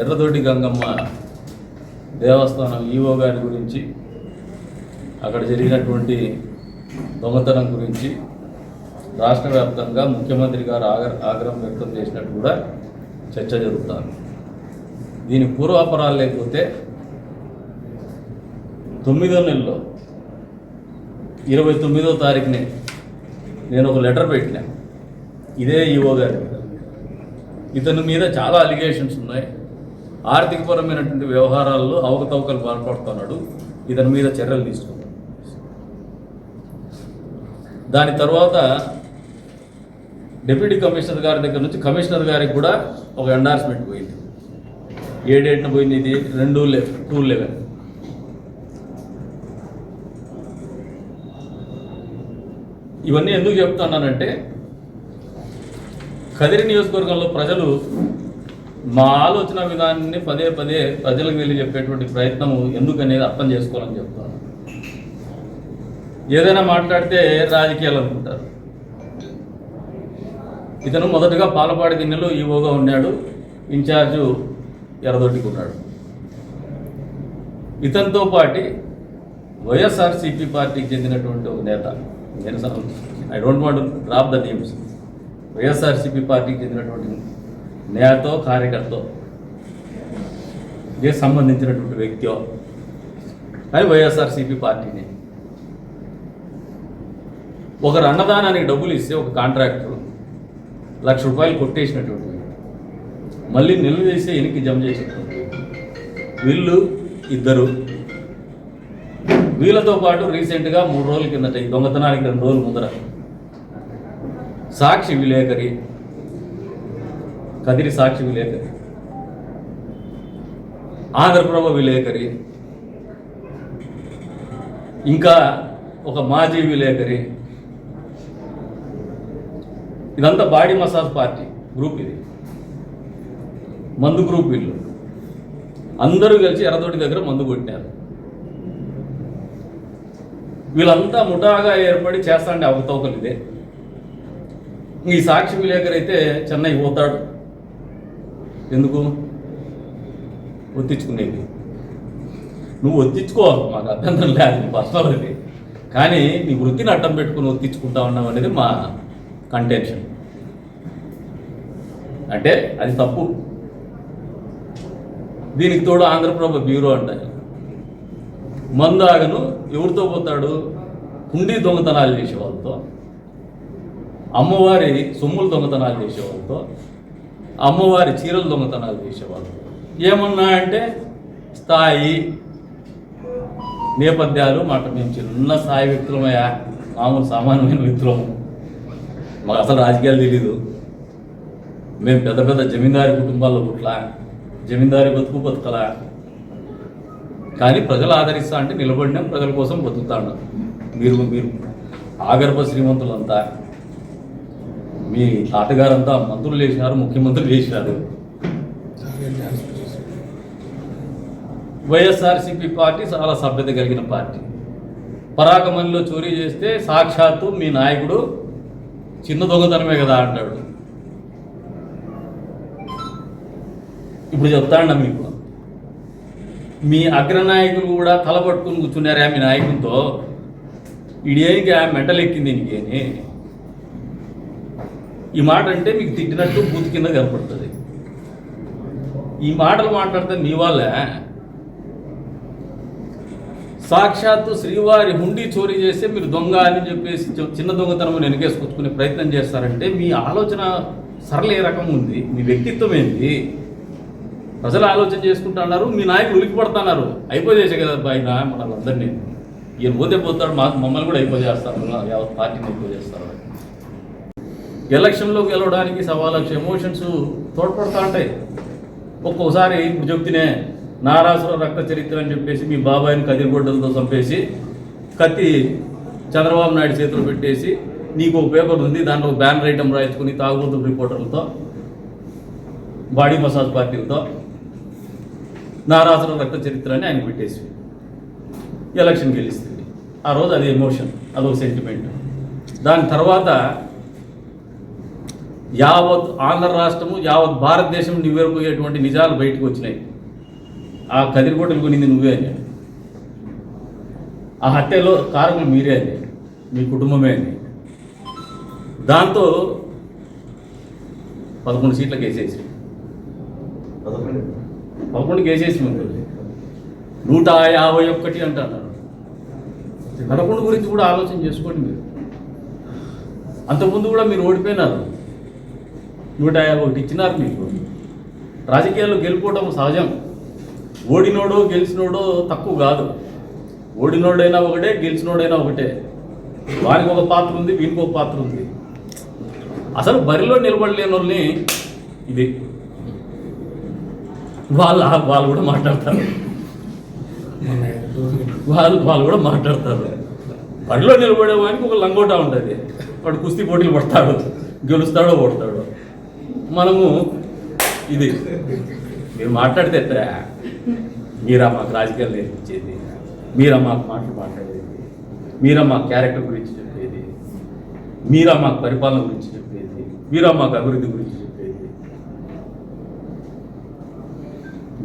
ఎర్రదొడ్డి గంగమ్మ దేవస్థానం EO గారి గురించి అక్కడ జరిగినటువంటి దొంగతనం గురించి రాష్ట్ర వ్యాప్తంగా ముఖ్యమంత్రి గారు ఆగ్ర ఆగ్రహం వ్యక్తం చేసినట్టు కూడా చర్చ జరుగుతుంది. దీని పూర్వాపరాలు లేకపోతే తొమ్మిదో నెలలో ఇరవై తొమ్మిదో తారీఖునే నేను ఒక లెటర్ పెట్టినా. ఇదే ఈవో గారి మీద. ఇతని మీద చాలా అలిగేషన్స్ ఉన్నాయి. ఆర్థికపరమైనటువంటి వ్యవహారాల్లో అవకతవకలు పాల్పడుతున్నాడు. ఇతని మీద చర్యలు తీసుకున్నాడు దాని తర్వాత డిప్యూటీ కమిషనర్ గారి దగ్గర నుంచి కమిషనర్ గారికి కూడా ఒక ఎండార్స్మెంట్ పోయింది. ఏ డేట్న పోయింది ఇది? రెండు లెవెన్ టూ లెవెన్. ఇవన్నీ ఎందుకు చెప్తున్నానంటే కదిరి నియోజకవర్గంలో ప్రజలు మా ఆలోచన విధానాన్ని పదే పదే ప్రజలకు వెళ్ళి చెప్పేటువంటి ప్రయత్నం ఎందుకనేది అర్థం చేసుకోవాలని చెప్తాను ఏదైనా మాట్లాడితే రాజకీయాలు అనుకుంటారు. ఇతను మొదటగా పాలపాడి గిన్నెలో ఈవోగా ఉన్నాడు ఇన్ఛార్జు ఎరదొట్టుకున్నాడు ఇతనితో పాటి వైఎస్ఆర్సీపీ పార్టీకి చెందినటువంటి ఒక నేత నేను I don't want drop the names YSRCP పార్టీకి చెందినటువంటి నేతో కార్యకర్తో ఏ సంబంధించినటువంటి వ్యక్తియో. అది వైఎస్ఆర్సీపీ పార్టీని. ఒకరు అన్నదానానికి డబ్బులు ఇస్తే ఒక కాంట్రాక్టర్ లక్ష రూపాయలు కొట్టేసినటువంటి మళ్ళీ మళ్ళీ నిలదీసి ఎనికి జమ చేసినటువంటి వీళ్ళు ఇద్దరు. వీళ్ళతో పాటు రీసెంట్గా మూడు రోజుల కిందట ఈ దొంగతనానికి రెండు రోజుల ముందర సాక్షి విలేకరి కదిరి సాక్షి విలేకరి ఆంధ్రప్రభ విలేకరి ఇంకా ఒక మాజీ విలేకరి ఇదంతా బాడీ మసాజ్ పార్టీ గ్రూప్ ఇది. మందు గ్రూప్ వీళ్ళు. అందరూ కలిసి ఎర్రదోటి దగ్గర మందు కొట్టారు వీళ్ళంతా ముఠాగా ఏర్పడి చేస్తాండే అవతవకలు ఇదే. ఈ సాక్షి విలేకరు అయితే చెన్నై పోతాడు. ఎందుకు? ఒత్తించుకునేది నువ్వు ఒత్తించుకో మాకు అభ్యంతరం లేదు పర్సనల్ అది కానీ నీ వృత్తిని అడ్డం పెట్టుకుని ఒత్తించుకుంటా ఉన్నావు అనేది మా కంటెన్షన్ అంటే అది తప్పు. దీనికి తోడు ఆంధ్రప్రభ బ్యూరో అంటారు మందాగను ఎవరితో పోతాడు? హుండీ దొంగతనాలు చేసే వాళ్ళతో అమ్మవారి సొమ్ములు దొంగతనాలు చేసే వాళ్ళతో అమ్మవారి చీరలు దొంగతనాలు చేసేవాళ్ళు. ఏమన్నా అంటే స్థాయి నేపథ్యాలు మాట మేము చిన్న స్థాయి వ్యక్తులమయ్యా మామూలు సామాన్యమైన వ్యక్తులము. మాకు అసలు రాజకీయాలు తెలీదు. మేము పెద్ద పెద్ద జమీందారి కుటుంబాల్లో పుట్లా జమీందారి బతుకు బతుకలా. కానీ ప్రజలు ఆదరిస్తా అంటే నిలబడినాం ప్రజల కోసం బతుకుతాడు మీరు మీరు ఆగర్భ శ్రీమంతులంతా మీ తాతగారంతా మంత్రులు చేసినారు ముఖ్యమంత్రులు చేసినారు. వైఎస్ఆర్సీపీ పార్టీ చాలా సభ్యత కలిగిన పార్టీ. పరాగమణిలో చోరీ చేస్తే సాక్షాత్తు మీ నాయకుడు చిన్న దొంగతనమే కదా అంటాడు. ఇప్పుడు చెప్తాండ మీకు. మీ అగ్రనాయకులు కూడా తలపట్టుకుని కూర్చున్నారా మీ నాయకునితో ఇడేనికి ఆ మెంటలు ఎక్కింది నీకేని? ఈ మాట అంటే మీకు తిట్టినట్టు బూత్ కింద కనపడుతుంది. ఈ మాటలు మాట్లాడితే మీ వాళ్ళే. సాక్షాత్తు శ్రీవారి హుండీ చోరీ చేస్తే మీరు దొంగ అని చెప్పేసి చిన్న దొంగతనం వెనకేసుకొచ్చుకునే ప్రయత్నం చేస్తారంటే మీ ఆలోచన సరళ ఏ రకం ఉంది. మీ వ్యక్తిత్వం ఏంది? ప్రజలు ఆలోచన చేసుకుంటున్నారు మీ నాయకులు ఉలికిపడుతున్నారు అయిపోయేసే కదా ఆయన మనందరినీ ఈయన పోతే పోతాడు మా మమ్మల్ని కూడా అయిపోజేస్తారు యావత్ పార్టీని అయిపోజేస్తారు ఎలక్షన్లో గెలవడానికి సవా లక్ష ఎమోషన్స్ తోడ్పడుతూ ఉంటాయి. ఒక్కొక్కసారి ఇప్పుడు చెప్తేనే నారాసుర రక్త చరిత్ర అని చెప్పేసి మీ బాబాయిని కదిరిగొడ్డలతో చంపేసి కత్తి చంద్రబాబు నాయుడు చేతిలో పెట్టేసి నీకు ఒక పేపర్ ఉంది దాంట్లో ఒక బ్యానర్ ఐటమ్ రాయించుకుని తాగుబోతు రిపోర్టర్లతో బాడీ మసాజ్ పార్టీలతో నారాసుర రక్త చరిత్ర అని ఆయన పెట్టేసి ఎలక్షన్ గెలుస్తుంది ఆ రోజు అది ఎమోషన్ అదొక సెంటిమెంట్. దాని తర్వాత యావత్ ఆంధ్ర రాష్ట్రము యావత్ భారతదేశం నివ్వెరపోయేటువంటి నిజాలు బయటకు వచ్చినాయి. ఆ కదిరికోటలు కొనింది నువ్వే అని ఆ హత్యలో కారకులు మీరే అని మీ కుటుంబమే అని దాంతో పదకొండు సీట్లకు వేసేసి పదకొండుకి వేసేసి నూట యాభై ఒక్కటి అంటారు. పదకొండు గురించి కూడా ఆలోచన చేసుకోండి మీరు. అంతకుముందు కూడా మీరు ఓడిపోయినారు. నూట యాభై ఒకటి ఇచ్చినారు మీకు. రాజకీయాల్లో గెలుపుకోవడం సహజం. ఓడినోడు గెలిచినోడో తక్కువ కాదు. ఓడినోడైనా ఒకటే గెలిచినోడైనా ఒకటే. వారికి ఒక పాత్ర ఉంది వీనికి ఒక పాత్ర ఉంది. అసలు బరిలో నిలబడలేని వాళ్ళని ఇది. వాళ్ళ వాళ్ళు కూడా మాట్లాడతారు. వాళ్ళు వాళ్ళు కూడా మాట్లాడతారు. బరిలో నిలబడే వానికి ఒక లంగోటా ఉంటుంది. వాడు కుస్తీ పోటీలు పడతాడు గెలుస్తాడో ఓడతాడో. మనము ఇది మీరు మాట్లాడితే ఎత్తరా మీరా మాకు రాజకీయాలు నేర్పించేది? మీరా మాకు మాటలు మాట్లాడేది? మీరా మా క్యారెక్టర్ గురించి చెప్పేది? మీరా మాకు పరిపాలన గురించి చెప్పేది? మీరా మాకు అభివృద్ధి గురించి చెప్పేది?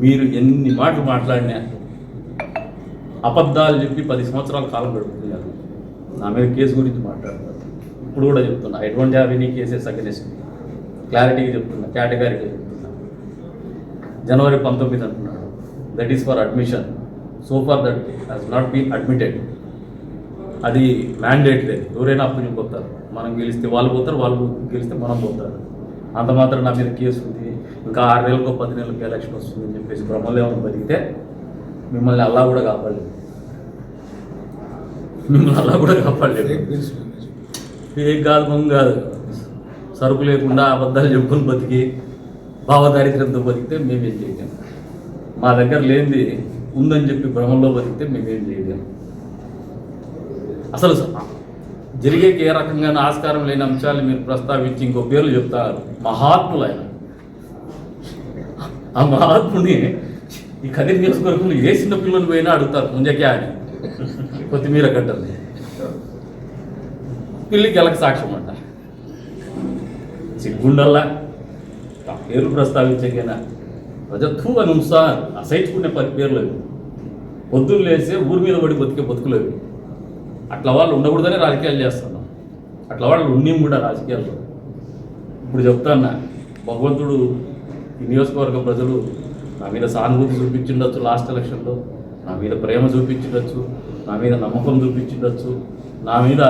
మీరు ఎన్ని మాటలు మాట్లాడినా అబద్ధాలు చెప్పి పది సంవత్సరాల కాలం గడుపుతున్నారు. నా మీద కేసు గురించి మాట్లాడతారు ఇప్పుడు కూడా చెప్తున్నా ఎటువంటి హ్యావ్ ఎనీ కేసెస్ అగెనిస్ట్ క్లారిటీగా చెప్తున్నా కేటగారీగా చెప్తున్నా. జనవరి పంతొమ్మిది అంటున్నాడు. That is for admission so far that has not been admitted అది మ్యాండేట్ లేదు ఎవరైనా అప్పు పోతారు. మనం గెలిస్తే వాళ్ళు పోతారు వాళ్ళు గెలిస్తే మనం పోతారు. అంత మాత్రం నా మీద కేసు ఉంది. ఇంకా ఆరు నెలలకు పది నెలలకు ఎలక్షన్ వస్తుందని చెప్పేసి బ్రహ్మలేమని బతికితే మిమ్మల్ని అల్లా కూడా కాపాడలేదు. మిమ్మల్ని అల్లా కూడా కాపాడలేదు. ఏం కాదు మొంగ కాదు. సరుకు లేకుండా అబద్ధాలు చెప్పుకొని బతికి భావదారిద్ర్యంతో బతికితే మేమేం చేయలేము మా దగ్గర లేనిది ఉందని చెప్పి భ్రమంలో బతికితే మేమేం చేయలేము అసలు జరిగేకి ఏ రకంగా ఆస్కారం లేని అంశాలు మీరు ప్రస్తావించి ఇంకో పేర్లు చెప్తారు. మహాత్ములు ఆయన ఆ మహాత్ముని ఈ కదిరి నియోజకవర్గంలో ఏ చిన్న పిల్లలు పోయినా అడుగుతారు ముంజకే అని. కొత్తిమీర గడ్డల్ని పిల్లికి ఎలక సాక్ష్యం అంట సిగ్గుండల్లా? ఆ పేరు ప్రస్తావించగైనా రజత్వ అని అసహించుకునే పది పేర్లు అవి. పొద్దున్న లేస్తే ఊరి మీద పడి బతికే బతుకులేవి అట్లా వాళ్ళు ఉండకూడదనే రాజకీయాలు చేస్తున్నాం అట్లా వాళ్ళు ఉండిం కూడా రాజకీయాల్లో. ఇప్పుడు చెప్తాన్నా భగవంతుడు ఈ నియోజకవర్గ ప్రజలు నా మీద సానుభూతి చూపించిండొచ్చు లాస్ట్ ఎలక్షన్లో. నా మీద ప్రేమ చూపించిండొచ్చు. నా మీద నమ్మకం చూపించిండొచ్చు. నా మీద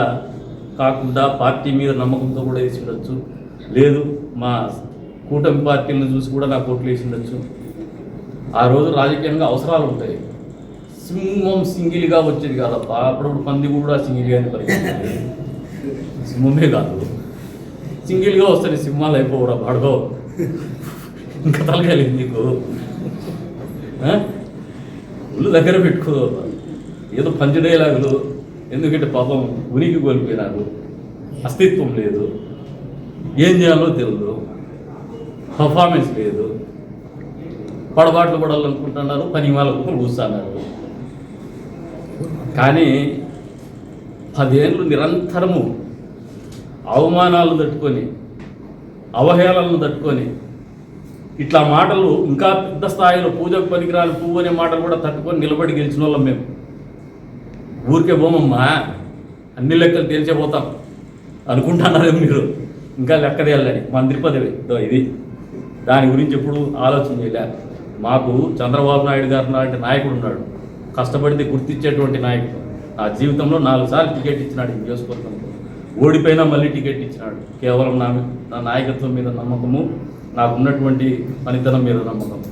కాకుండా పార్టీ మీద నమ్మకంతో కూడా వేసిండొచ్చు. లేదు మా కూటమి పార్టీలను చూసి కూడా నాకు ఓట్లు వేసి ఉండొచ్చు. ఆ రోజు రాజకీయంగా అవసరాలు ఉంటాయి. సింహం సింగిల్గా వచ్చేది కాదప్ప. అప్పుడప్పుడు పంది కూడా సింగిల్గానే పరిగెత్తుంది. సింహమే కాదు. సింగిల్గా వస్తాయి సింహాలు అయిపోవురా పడగో ఇంకా తలకాయలేదు నీకు? ఒళ్ళు దగ్గర పెట్టుకో. ఏదో పంచడేలాగులు ఎందుకంటే పాపం ఉనికి కోల్పోయినారు. అస్తిత్వం లేదు. ఏం చేయాలో తెలియదు పర్ఫార్మెన్స్ లేదు. పొడబాట్లు పడాలనుకుంటున్నారు పని వాళ్ళకు కూర్చున్నారు. కానీ పదేళ్ళు నిరంతరము అవమానాలు తట్టుకొని అవహేళనలు తట్టుకొని ఇట్లా మాటలు ఇంకా పెద్ద స్థాయిలో పూజకు పనికిరాని పువ్వు అనే మాటలు కూడా తట్టుకొని నిలబడి గెలిచిన వాళ్ళం మేము. ఊరికే పోమమ్మా అన్ని లెక్కలు తేల్చేపోతాం అనుకుంటున్నారు మీరు? ఇంకా లెక్కది తేయాలని మంత్రి పదవి. ఇది దాని గురించి ఎప్పుడు ఆలోచన చేయలే. మాకు చంద్రబాబు నాయుడు గారు లాంటి నాయకుడు ఉన్నాడు. కష్టపడితే గుర్తించేటువంటి నాయకుడు. నా జీవితంలో నాలుగు సార్లు టికెట్ ఇచ్చినాడు ఈ నియోజకవర్గంలో. ఓడిపోయినా మళ్ళీ టికెట్ ఇచ్చినాడు. కేవలం నా నా నాయకత్వం మీద నమ్మకము నాకు ఉన్నటువంటి పనితనం మీద నమ్మకం.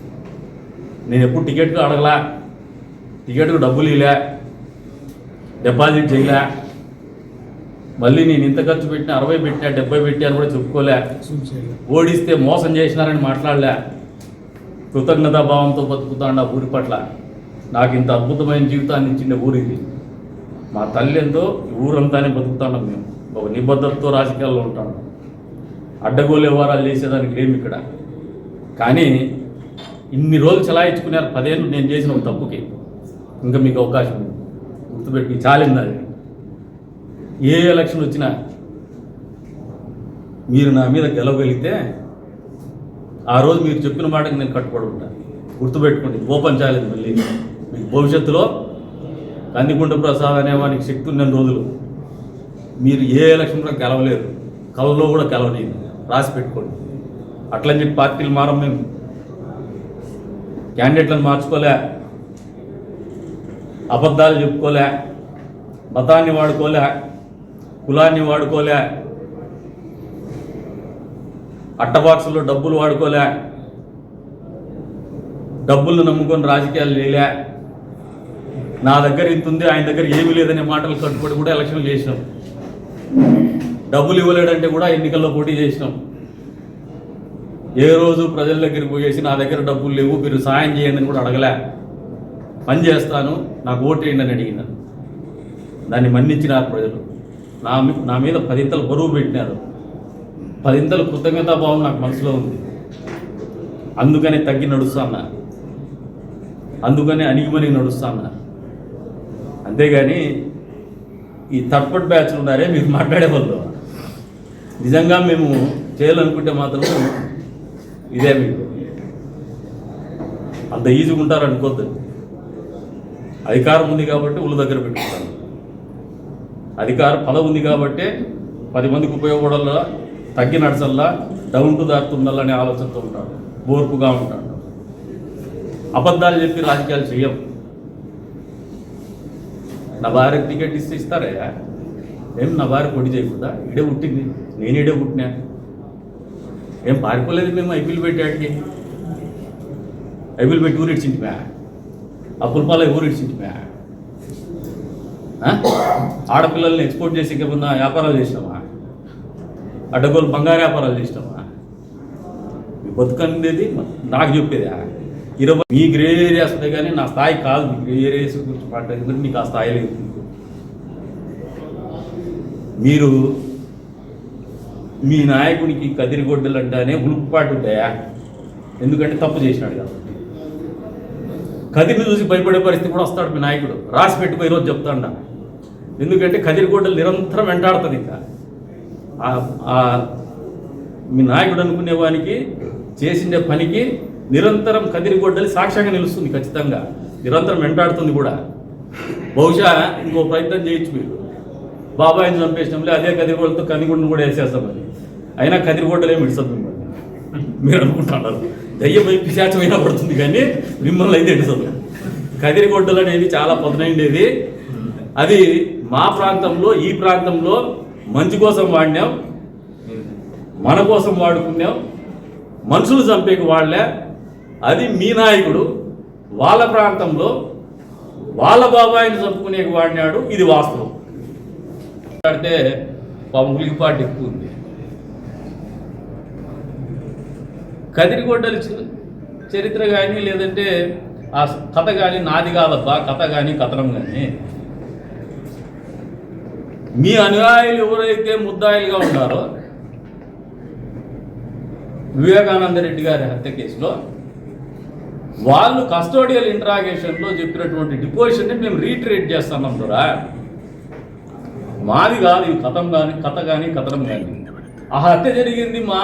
నేను ఎప్పుడు టికెట్కు అడగలా. టికెట్కు డబ్బులు ఇలా డిపాజిట్ చేయలే. మళ్ళీ నేను ఇంత ఖర్చు పెట్టినా అరవై పెట్టినా డెబ్బై పెట్టా అని కూడా చెప్పుకోలే. ఓడిస్తే మోసం చేసినారని మాట్లాడలే. కృతజ్ఞతాభావంతో బతుకుతాండ ఊరి పట్ల. నాకు ఇంత అద్భుతమైన జీవితాన్ని ఇచ్చిన ఊరు ఇది. మా తల్లి ఎంతో ఈ ఊరంతానే బతుకుతాండం మేము. ఒక నిబద్ధతతో రాజకీయాల్లో ఉంటాం. అడ్డగోలు వ్యవహారాలు చేసేదానికి లేము ఇక్కడ. కానీ ఇన్ని రోజులు చలాయించుకున్నారు. పదేళ్ళు నేను చేసిన ఒక తప్పుకి. ఇంకా మీకు అవకాశం ఉంది. గుర్తుపెట్టి చాలింది అది ఏ ఎలక్షన్ వచ్చినా మీరు నా మీద గెలవగలిగితే ఆ రోజు మీరు చెప్పిన మాటకి నేను కట్టుబడి ఉంటాను గుర్తుపెట్టుకోండి ఓపెన్ ఛాలెంజ్ మళ్ళీ. మీకు భవిష్యత్తులో కందికుంట ప్రసాద్ అనే వానికి శక్తి ఉన్న రోజులు మీరు ఏ ఎలక్షన్ కూడా గెలవలేరు. కలలో కూడా గెలవలేదు. రాసి పెట్టుకోండి. అట్లని చెప్పి పార్టీలు మారం మేము. క్యాండిడేట్లను మార్చుకోలే. అబద్ధాలు చెప్పుకోలే. మతాన్ని వాడుకోలే. కులాన్ని వాడుకోలే. అట్టబాక్సుల్లో డబ్బులు వాడుకోలే. డబ్బులను నమ్ముకొని రాజకీయాలు లేలే నా దగ్గర ఇంత ఉంది ఆయన దగ్గర ఏమీ లేదనే మాటలు కట్టుబడి కూడా ఎలక్షన్లు చేసినాం. డబ్బులు ఇవ్వలేడంటే కూడా ఎన్నికల్లో పోటీ చేసినాం. ఏ రోజు ప్రజల దగ్గరికి పోయేసి నా దగ్గర డబ్బులు లేవు మీరు సాయం చేయండి అని కూడా అడగలే. పని చేస్తాను నాకు ఓటేయండి అని అడిగినాను దాన్ని మన్నించినారు ప్రజలు. నా మీ- నా మీద పదింతలు బరువు పెట్టినారు. పదింతలు కృతజ్ఞతాభావం నాకు మనసులో ఉంది. అందుకనే తగ్గి నడుస్తాను? అందుకనే అణిగిమని నడుస్తాను? అంతేగాని ఈ థర్డ్ బ్యాచ్ ఉన్నారే మీరు మాట్లాడే వాళ్ళు. నిజంగా మేము చేయాలనుకుంటే మాత్రం ఇదే మీకు. అంత ఈజీగా ఉంటారు అనుకోద్దు. అధికారం ఉంది కాబట్టి ఉళ్ళు దగ్గర పెట్టుకుంటారు. అధికార పదవి ఉంది కాబట్టి పది మందికి ఉపయోగపడాలా తగ్గి నడచల్లా డౌన్ టు దారుతుందల్లా అనే ఆలోచనతో ఉంటాడు ఓర్పుగా ఉంటాడు అబద్ధాలు చెప్పి రాజకీయాలు చెయ్యం నా భార్యకు టికెట్ ఇస్తే ఇస్తారయ్యా? ఏం నా భార్య పొడి చేయకుండా ఇడే పుట్టింది. నేను ఇడే పుట్టినా? ఏం పారిపోలేదు మేము ఐపీఎల్ పెట్టాడికి ఐపీఎల్ పెట్టి ఊరు అప్పుల అప్పులపాల ఊరు ఆడపిల్లల్ని ఎక్స్పోర్ట్ చేసి ఇంకేమన్నా వ్యాపారాలు చేసినామా అడ్డగోలు బంగారు వ్యాపారాలు చేసినామా బతుకనేది నాకు చెప్పేది ఇరవై మీ గ్రే ఏరియాస్ ఉంటాయి కానీ నా స్థాయి కాదు మీ గ్రే ఏరియాస్ గురించి మాట్లాడేది ఎందుకంటే మీకు ఆ స్థాయి లేదు? మీరు మీ నాయకునికి కదిరిగొడ్డలు అంటేనే ఉలుపుపాటు ఉంటాయా? ఎందుకంటే తప్పు చేసినాడు కాబట్టి. కదిరిని చూసి భయపడే పరిస్థితి కూడా వస్తాడు మీ నాయకుడు. రాసి పెట్టుకో ఈరోజు చెప్తాండ. ఎందుకంటే కదిరిగొడ్డలు నిరంతరం వెంటాడుతుంది ఇంకా. మీ నాయకుడు అనుకునేవానికి చేసిన పనికి నిరంతరం కదిరిగొడ్డలి సాక్ష్యంగా నిలుస్తుంది ఖచ్చితంగా. నిరంతరం వెంటాడుతుంది కూడా. బహుశా ఇంకో ప్రయత్నం చేయొచ్చు మీరు. బాబాయిని చంపేసినాంలే అదే కదిరిగొడ్డలతో కదిరిగొడ్డను కూడా వేసేస్తామని అయినా కదిరిగొడ్డలే మిడిసద్దు మిమ్మల్ని. మీరు అనుకుంటున్నారు దయ్యం పిశాచమైనా పడుతుంది కానీ మిమ్మల్ని అయితే ఎండుతుంది కదిరిగొడ్డలు అనేది చాలా పదునైండేది. అది మా ప్రాంతంలో ఈ ప్రాంతంలో మంచి కోసం వాడినాం మన కోసం వాడుకున్నాం. మనుషులు చంపేకి వాడలే. అది మీ నాయకుడు వాళ్ళ ప్రాంతంలో వాళ్ళ బాబాయిని చంపుకునేకి వాడినాడు. ఇది వాస్తవం. అంటే పాపం ఉలిగిపాటు ఎక్కువ ఉంది. కదిరిగొడ్డలి చరిత్ర కానీ లేదంటే ఆ కథ కానీ నాది కాదబ్బా కథ కానీ కథనం కానీ మీ అనుయాయులు ఎవరైతే ముద్దాయిలుగా ఉన్నారో వివేకానంద రెడ్డి గారి హత్య కేసులో వాళ్ళు కస్టోడియల్ ఇంట్రాగేషన్లో చెప్పినటువంటి డిపోజిషన్ని మేము రీట్రేట్ చేస్తున్నాం చూడా మాది కాదు ఇది కథం కానీ కథ కానీ కథనం కానీ ఆ హత్య జరిగింది మా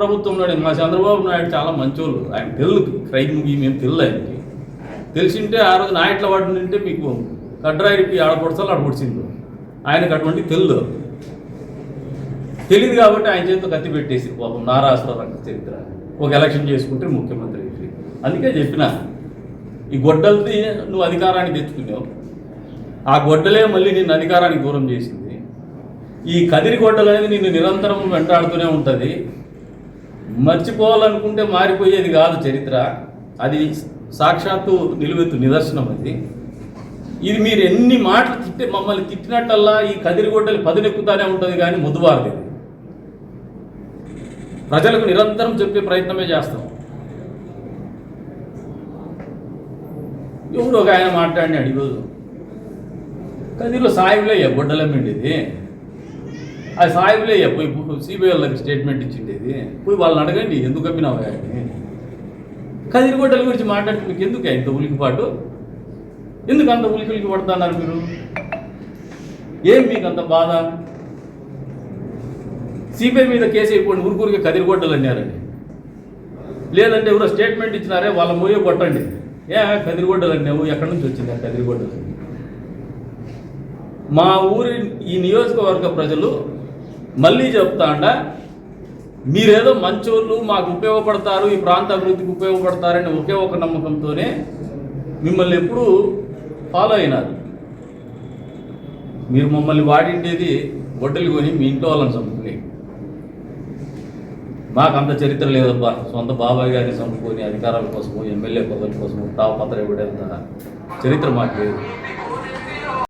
ప్రభుత్వంలో మా చంద్రబాబు నాయుడు చాలా మంచోళ్ళు. ఆయన తెలుగు క్రైమ్ మేము తెలుగు ఆయనకి తెలిసింటే ఆ రోజు నాయట్ల వాడి నుంటే మీకు కడ్రాయికి ఆడపడుచాలి ఆడపడిచింది ఆయనకు అటువంటి తెలుగు తెలియదు కాబట్టి ఆయన చేతితో కత్తి పెట్టేసి పాపం నారాసుర రంగ చరిత్ర. ఒక ఎలక్షన్ చేసుకుంటే ముఖ్యమంత్రి అందుకే చెప్పిన ఈ గొడ్డలది నువ్వు అధికారాన్ని తెచ్చుకున్నావు. ఆ గొడ్డలే మళ్ళీ నిన్ను అధికారానికి దూరం చేసింది. ఈ కదిరి గొడ్డలు అనేది నిన్ను నిరంతరం వెంటాడుతూనే ఉంటుంది. మర్చిపోవాలనుకుంటే మారిపోయేది కాదు చరిత్ర. అది సాక్షాత్తు నిలువెత్తు నిదర్శనం అది. ఇది మీరు ఎన్ని మాటలు తిట్టి మమ్మల్ని తిట్టినట్టల్లా ఈ కదిరిగొడ్డలు పదునెక్కుతానే ఉంటుంది కానీ ముద్దుబారది ప్రజలకు నిరంతరం చెప్పే ప్రయత్నమే చేస్తాం. ఎవడు ఒక ఆయన మాట్లాడినాడు ఈరోజు. కదిరిలో సాయిబులే గొడ్డలమ్మిండి ఇది ఆ సాయిబులే పోయి సిబిఐ వాళ్ళకి స్టేట్మెంట్ ఇచ్చిండేది. పోయి వాళ్ళని అడగండి ఎందుకు అమ్మినావు అని కదిరిగొడ్డల గురించి మాట్లాడితే మీకు ఎందుకు ఇంత ఉలికిపాటు? ఎందుకు అంత ఉలికి పడుతున్నారు మీరు? ఏం మీకు అంత బాధ? సిబిఐ మీద కేసు అయిపోండి ఊరికూరికి కదిరిగొడ్డలు అన్నారండి. లేదంటే ఎవరో స్టేట్మెంట్ ఇచ్చినారే వాళ్ళ మోయో కొట్టండి. ఏ కదిరిగొడ్డలు అన్నావు ఎక్కడి నుంచి వచ్చింది ఆ కదిరిగొడ్డలు మా ఊరి ఈ నియోజకవర్గ ప్రజలు మళ్ళీ చెప్తాండా మీరేదో మంచోళ్ళు మాకు ఉపయోగపడతారు ఈ ప్రాంత అభివృద్ధికి ఉపయోగపడతారని ఒకే ఒక నమ్మకంతోనే మిమ్మల్ని ఎప్పుడూ ఫాలో అయినారు. మీరు మమ్మల్ని వాడిండేది గొడ్డలు కొని మీ ఇంట్లో వాళ్ళని చంపుకుని. మాకు అంత చరిత్ర లేదబ్బా సొంత బాబాయ్ గారిని చంపుకొని అధికారాల కోసము ఎమ్మెల్యే పదవుల కోసము తాపత్ర ఇవ్వడంత చరిత్ర మాకు లేదు.